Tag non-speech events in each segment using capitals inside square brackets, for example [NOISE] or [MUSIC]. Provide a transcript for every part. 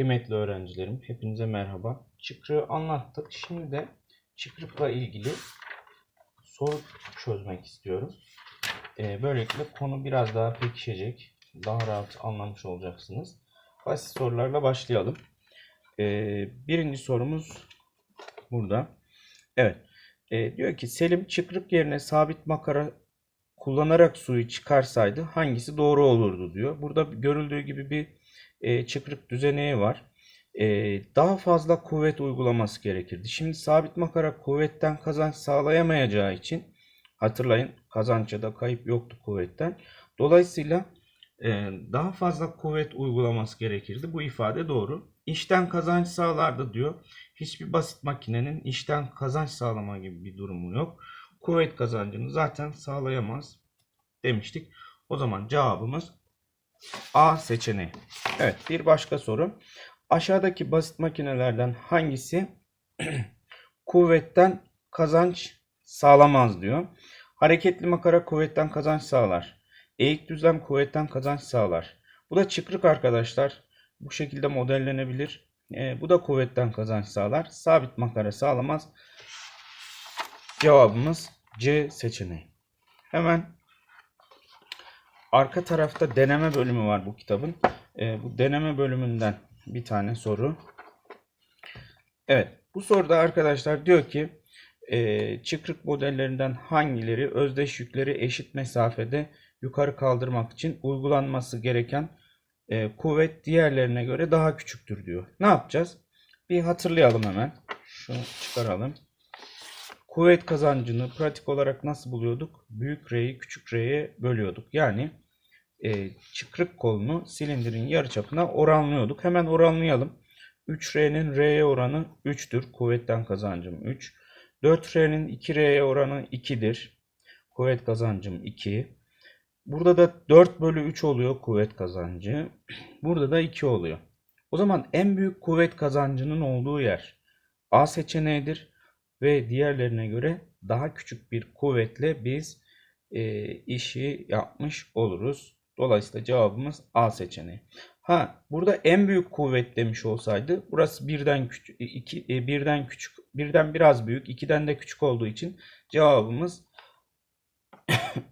Kıymetli öğrencilerim, hepinize merhaba. Çıkrığı anlattık. Şimdi de çıkrıkla ilgili soru çözmek istiyorum. Ee, böylelikle konu biraz daha pekişecek. Daha rahat anlamış olacaksınız. Basit sorularla başlayalım. Ee, birinci sorumuz burada. Evet. Ee, diyor ki Selim çıkrık yerine sabit makara kullanarak suyu çıkarsaydı hangisi doğru olurdu diyor. Burada görüldüğü gibi bir e, çıkrık düzeneği var. E, daha fazla kuvvet uygulaması gerekirdi. Şimdi sabit makara kuvvetten kazanç sağlayamayacağı için hatırlayın kazançta da kayıp yoktu kuvvetten. Dolayısıyla e, daha fazla kuvvet uygulaması gerekirdi. Bu ifade doğru. İşten kazanç sağlardı diyor. Hiçbir basit makinenin işten kazanç sağlama gibi bir durumu yok. Kuvvet kazancını zaten sağlayamaz demiştik. O zaman cevabımız A seçeneği. Evet bir başka soru. Aşağıdaki basit makinelerden hangisi [CLEARS THROAT] kuvvetten kazanç sağlamaz diyor. Hareketli makara kuvvetten kazanç sağlar. Eğik düzlem kuvvetten kazanç sağlar. Bu da çıkrık arkadaşlar. Bu şekilde modellenebilir. E, bu da kuvvetten kazanç sağlar. Sabit makara sağlamaz. Cevabımız C seçeneği. Hemen arka tarafta deneme bölümü var bu kitabın. E, bu deneme bölümünden bir tane soru. Evet bu soruda arkadaşlar diyor ki e, çıkrık modellerinden hangileri özdeş yükleri eşit mesafede yukarı kaldırmak için uygulanması gereken e, kuvvet diğerlerine göre daha küçüktür diyor. Ne yapacağız? Bir hatırlayalım hemen. Şunu çıkaralım. Kuvvet kazancını pratik olarak nasıl buluyorduk? Büyük R'yi küçük R'ye bölüyorduk. Yani e, çıkrık kolunu silindirin yarıçapına oranlıyorduk. Hemen oranlayalım. 3R'nin R'ye oranı 3'tür. Kuvvetten kazancım 3. 4R'nin 2R'ye oranı 2'dir. Kuvvet kazancım 2. Burada da 4 bölü 3 oluyor kuvvet kazancı. Burada da 2 oluyor. O zaman en büyük kuvvet kazancının olduğu yer A seçeneğidir. Ve diğerlerine göre daha küçük bir kuvvetle biz e, işi yapmış oluruz. Dolayısıyla cevabımız A seçeneği. Ha burada en büyük kuvvet demiş olsaydı burası birden küçük, iki, e, birden küçük, birden biraz büyük, ikiden de küçük olduğu için cevabımız [COUGHS]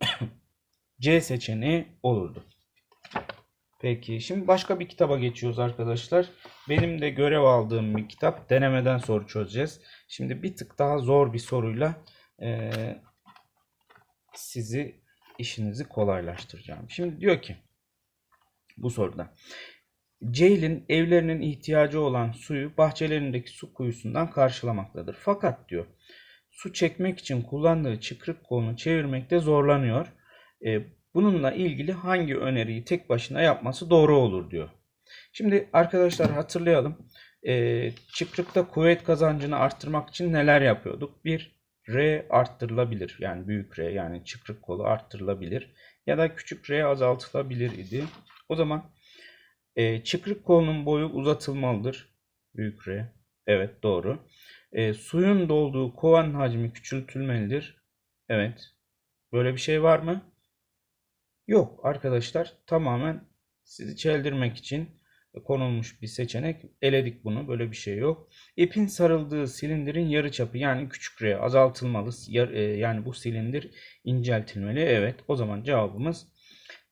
C seçeneği olurdu. Peki şimdi başka bir kitaba geçiyoruz arkadaşlar. Benim de görev aldığım bir kitap. Denemeden soru çözeceğiz. Şimdi bir tık daha zor bir soruyla e, sizi işinizi kolaylaştıracağım. Şimdi diyor ki bu soruda Ceylin evlerinin ihtiyacı olan suyu bahçelerindeki su kuyusundan karşılamaktadır. Fakat diyor su çekmek için kullandığı çıkrık kolunu çevirmekte zorlanıyor. E, bununla ilgili hangi öneriyi tek başına yapması doğru olur diyor. Şimdi arkadaşlar hatırlayalım. E, çıkrıkta kuvvet kazancını arttırmak için neler yapıyorduk? Bir R arttırılabilir. Yani büyük R yani çıkrık kolu arttırılabilir. Ya da küçük R azaltılabilir idi. O zaman e, çıkrık kolunun boyu uzatılmalıdır. Büyük R. Evet doğru. E, suyun dolduğu kovanın hacmi küçültülmelidir. Evet. Böyle bir şey var mı? Yok arkadaşlar. Tamamen sizi çeldirmek için konulmuş bir seçenek. Eledik bunu. Böyle bir şey yok. İpin sarıldığı silindirin yarıçapı yani küçük R azaltılmalı. Yani bu silindir inceltilmeli. Evet. O zaman cevabımız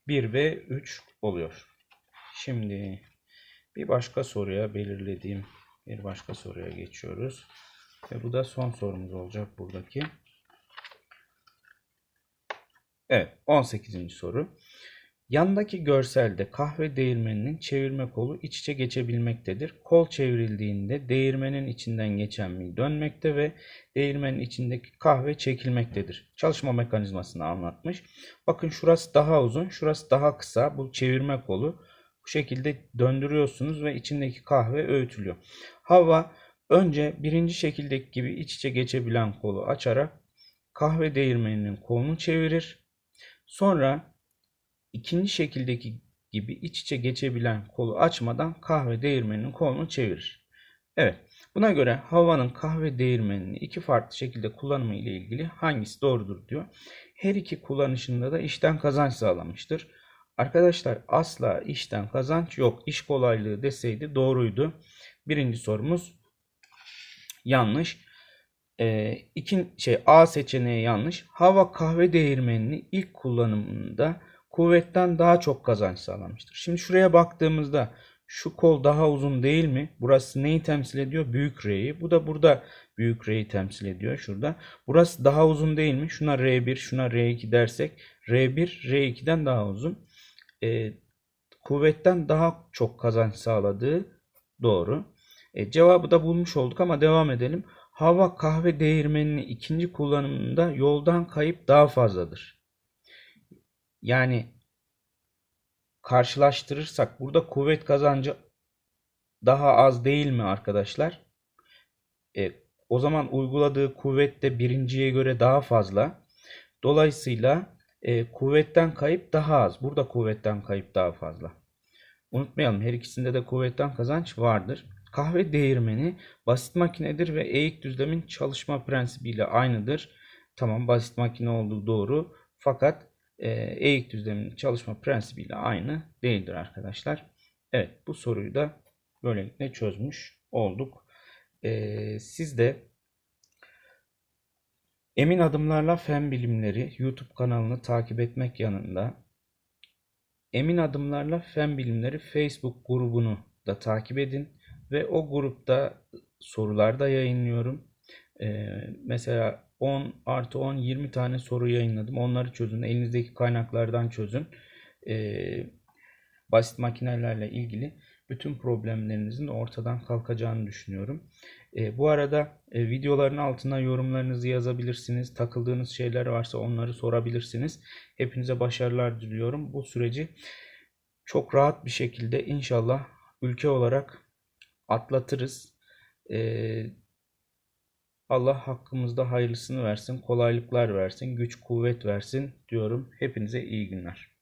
1 ve 3 oluyor. Şimdi bir başka soruya belirlediğim bir başka soruya geçiyoruz. Ve bu da son sorumuz olacak buradaki. Evet 18. soru. Yandaki görselde kahve değirmeninin çevirme kolu iç içe geçebilmektedir. Kol çevrildiğinde değirmenin içinden geçen mil dönmekte ve değirmenin içindeki kahve çekilmektedir. Çalışma mekanizmasını anlatmış. Bakın şurası daha uzun, şurası daha kısa. Bu çevirme kolu. Bu şekilde döndürüyorsunuz ve içindeki kahve öğütülüyor. Hava önce birinci şekildeki gibi iç içe geçebilen kolu açarak kahve değirmeninin kolunu çevirir. Sonra ikinci şekildeki gibi iç içe geçebilen kolu açmadan kahve değirmeninin kolunu çevirir. Evet. Buna göre havanın kahve değirmenini iki farklı şekilde kullanımı ile ilgili hangisi doğrudur diyor. Her iki kullanışında da işten kazanç sağlamıştır. Arkadaşlar asla işten kazanç yok. İş kolaylığı deseydi doğruydu. Birinci sorumuz yanlış. Ee, ikin, şey A seçeneği yanlış. Hava kahve değirmenini ilk kullanımında kuvvetten daha çok kazanç sağlamıştır. Şimdi şuraya baktığımızda şu kol daha uzun değil mi? Burası neyi temsil ediyor? Büyük R'yi. Bu da burada büyük R'yi temsil ediyor şurada. Burası daha uzun değil mi? Şuna R1, şuna R2 dersek R1 R2'den daha uzun. Ee, kuvvetten daha çok kazanç sağladığı doğru. E, cevabı da bulmuş olduk ama devam edelim. Hava kahve değirmeninin ikinci kullanımında yoldan kayıp daha fazladır. Yani karşılaştırırsak burada kuvvet kazancı daha az değil mi arkadaşlar? E, o zaman uyguladığı kuvvet de birinciye göre daha fazla. Dolayısıyla e, kuvvetten kayıp daha az. Burada kuvvetten kayıp daha fazla. Unutmayalım her ikisinde de kuvvetten kazanç vardır. Kahve değirmeni basit makinedir ve eğik düzlemin çalışma prensibiyle aynıdır. Tamam basit makine olduğu doğru. Fakat e, eğik düzlemin çalışma prensibiyle aynı değildir arkadaşlar. Evet bu soruyu da böylelikle çözmüş olduk. E, siz de Emin Adımlarla Fen Bilimleri YouTube kanalını takip etmek yanında Emin Adımlarla Fen Bilimleri Facebook grubunu da takip edin ve o grupta sorular da yayınlıyorum. Ee, mesela 10 artı 10 20 tane soru yayınladım. Onları çözün. Elinizdeki kaynaklardan çözün. Ee, basit makinelerle ilgili bütün problemlerinizin ortadan kalkacağını düşünüyorum. E, bu arada e, videoların altına yorumlarınızı yazabilirsiniz. Takıldığınız şeyler varsa onları sorabilirsiniz. Hepinize başarılar diliyorum. Bu süreci çok rahat bir şekilde inşallah ülke olarak atlatırız. E, Allah hakkımızda hayırlısını versin, kolaylıklar versin, güç kuvvet versin diyorum. Hepinize iyi günler.